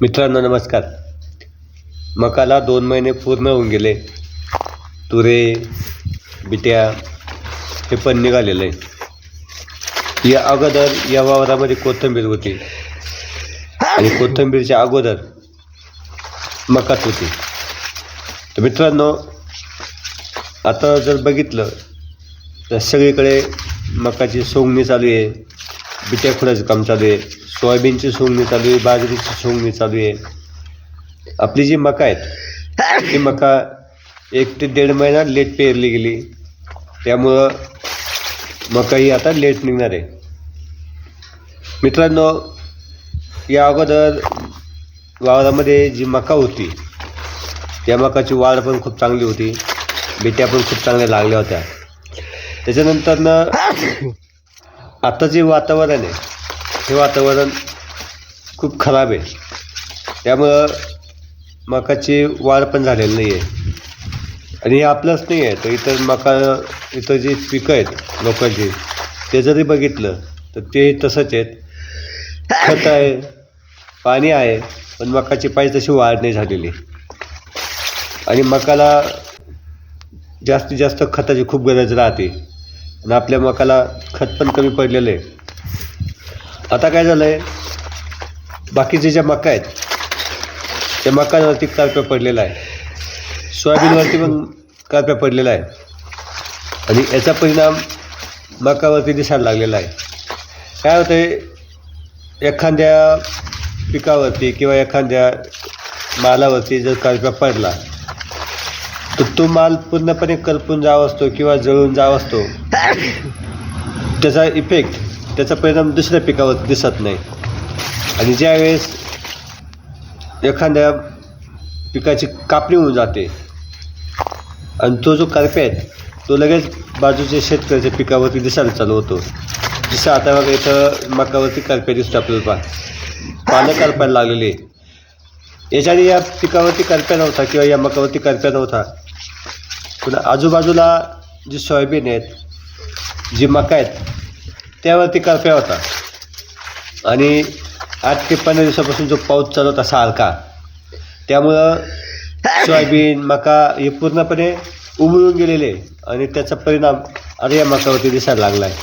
मित्रांनो नमस्कार. मकाला दोन महिने पूर्ण होऊन गेले. तुरे बिट्या हे पण निघालेलं. आहे या अगोदर या वावरामध्ये कोथिंबीर होती. आणि कोथिंबीरच्या अगोदर मकाच होती. तर मित्रांनो आता जर बघितलं तर सगळीकडे मकाची सोंगणी चालू आहे. बिट्या खुडाचं काम चालू आहे. सोयाबीनची सोंगणी चालू आहे बाजरीची सोंगणी चालू आहे. आपली जी मका आहेत ती मका एक ते दीड महिना लेट पेरली गेली. त्यामुळं मका ही आता लेट निघणार आहे. मित्रांनो या अगोदर वावरामध्ये जी मका होती त्या मकाची वाढ पण खूप चांगली होती. बिट्या पण खूप चांगल्या लागल्या होत्या. त्याच्यानंतरनं आता जे वातावरण आहे हे वातावरण खूप खराब आहे. त्यामुळं मकाची वाढ पण झालेली नाही आहे आणि हे आपलंच नाही आहे तर इतर मका इतर जी पिकं आहेत लोकांची ते जरी बघितलं तर ते तसंच आहेत. खत आहे पाणी आहे पण मकाची पाहिजे तशी वाढ नाही झालेली. आणि मकाला जास्तीत जास्त खताची खूप गरज राहते. आणि आपल्या मकाला खत पण कमी पडलेलं आहे. आता काय झालं आहे बाकीचे ज्या मका आहेत त्या मकांवरती कारप्या पडलेला आहे. सोयाबीनवरती पण कारप्या पडलेला आहे. आणि याचा परिणाम मकावरती दिसायला लागलेला आहे. काय होतं आहे एखाद्या पिकावरती किंवा एखाद्या मालावरती जर कारप्या पडला तर तो माल पूर्णपणे करपून जावा असतो किंवा जळून जावा असतो. त्याचा इफेक्ट त्याचा परिणाम दुसऱ्या पिकावर दिसत नाही. आणि ज्यावेळेस एखाद्या पिकाची कापणी होऊन जाते आणि तो जो करपे आहे तो लगेच बाजूच्या शेतकऱ्याच्या पिकावरती दिसायला चालू होतो. जसं आता बघा इथं मकावरती करपे दिसतो आपल्याला पा पानं करपायला लागलेली आहे. या पिकावरती करप्या नव्हता किंवा या मकावरती करप्या नव्हता. पण आजूबाजूला जी सोयाबीन आहेत जी मका आहेत त्यावरती करप्या होता. आणि आठ ते पंधरा दिवसापासून जो पाऊस चालू होता सारखा त्यामुळं सोयाबीन मका हे पूर्णपणे उमळून गेलेले. आणि त्याचा परिणाम अरे या मकावरती दिसायला लागला आहे